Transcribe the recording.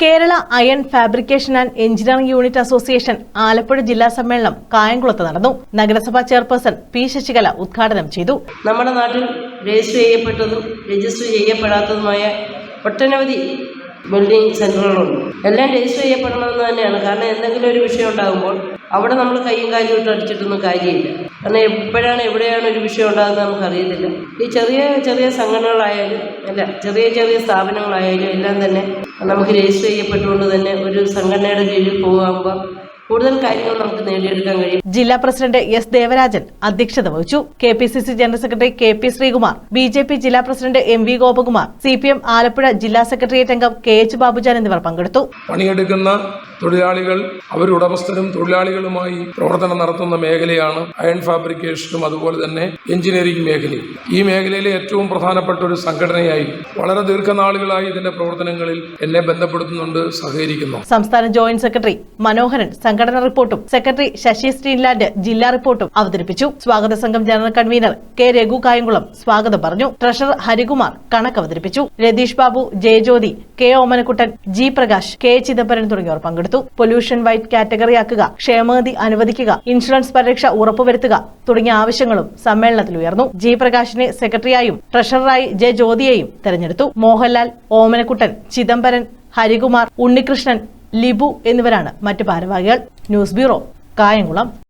Kerala iron fabrication and engineering unit association Alappuzha ജില്ലാ സമ്മേളനം കായംകുളത്ത് നടന്നു. നഗരസഭാ ചെയർപേഴ്സൺ പി ശശികല ഉദ്ഘാടനം ചെയ്തു. നമ്മുടെ നാട്ടിൽ രജിസ്റ്റർ ചെയ്യപ്പെട്ടതും രജിസ്റ്റർ ചെയ്യപ്പെടാത്തതുമായ ഒട്ടനവധി ബിൽഡിംഗ് സെന്ററുകളുണ്ട് എല്ലാം രജിസ്റ്റർ ചെയ്യപ്പെടണമെന്ന് തന്നെയാണ്. കാരണം എന്തെങ്കിലും ഒരു വിഷയം ഉണ്ടാകുമ്പോൾ അവിടെ നമ്മൾ കൈയും കാലും ഇട്ട് അടിച്ചിട്ടൊന്നും കാര്യമില്ല. കാരണം എപ്പോഴാണ് എവിടെയാണ് ഒരു വിഷയം ഉണ്ടാകുന്നത് നമുക്കറിയത്തില്ല. ഈ ചെറിയ ചെറിയ സംഘടനകളായാലും അല്ല ചെറിയ ചെറിയ സ്ഥാപനങ്ങളായാലും എല്ലാം തന്നെ നമുക്ക് രജിസ്റ്റർ ചെയ്യപ്പെട്ടുകൊണ്ട് തന്നെ ഒരു സംഘടനയുടെ കീഴിൽ പോകുമ്പോൾ കൂടുതൽ കാര്യങ്ങൾ നമുക്ക് നേടിയെടുക്കാൻ കഴിയും. ജില്ലാ പ്രസിഡന്റ് എസ് ദേവരാജൻ അധ്യക്ഷത വഹിച്ചു. K P C C general secretary K P Sreekumar B J P ജില്ലാ president M V Gopakumar C P M Alappuzha ജില്ലാ സെക്രട്ടേറിയറ്റ് അംഗം കെ എച്ച് ബാബുജാൻ എന്നിവർ പങ്കെടുത്തു. പണിയെടുക്കുന്ന തൊഴിലാളികൾ അവരുടമസ്ഥരും തൊഴിലാളികളുമായി പ്രവർത്തനം നടത്തുന്ന മേഖലയാണ് അയൺ ഫാബ്രിക്കേഷനും അതുപോലെ തന്നെ എഞ്ചിനീയറിംഗ് മേഖലയും. ഈ മേഖലയിലെ ഏറ്റവും പ്രധാനപ്പെട്ട ഒരു സംഘടനയായി വളരെ ദീർഘനാളുകളായി ഇതിന്റെ പ്രവർത്തനങ്ങളിൽ എന്നെ ബന്ധപ്പെടുത്തുന്നുണ്ട് സഹകരിക്കുന്നു. സംസ്ഥാന ജോയിന്റ് സെക്രട്ടറി മനോഹരൻ സംഘടന റിപ്പോർട്ടും സെക്രട്ടറി ശശി ശ്രീൻലാൻഡ് ജില്ലാ റിപ്പോർട്ടും അവതരിപ്പിച്ചു. സ്വാഗത സംഘം general convener K Raghu Kayamkulam സ്വാഗതം പറഞ്ഞു. ട്രഷറർ ഹരികുമാർ കണക്ക് അവതരിപ്പിച്ചു. Ratheesh Babu Jayajyothi K Omanakuttan G Prakash K Chidambaran തുടങ്ങിയവർ പങ്കെടുത്തു. പൊല്യൂഷൻ വൈറ്റ് കാറ്റഗറിയാക്കുക ക്ഷേമനിധി അനുവദിക്കുക ഇൻഷുറൻസ് പരിരക്ഷ ഉറപ്പുവരുത്തുക തുടങ്ങിയ ആവശ്യങ്ങളും സമ്മേളനത്തിൽ ഉയർന്നു. ജി പ്രകാശിനെ സെക്രട്ടറിയായും ട്രഷററായി ജെ ജ്യോതിയെയും തെരഞ്ഞെടുത്തു. മോഹൻലാൽ ഓമനക്കുട്ടൻ ചിദംബരൻ ഹരികുമാർ ഉണ്ണികൃഷ്ണൻ ലിബു എന്നിവരാണ് മറ്റ് ഭാരവാഹികൾ. News bureau Kayamkulam.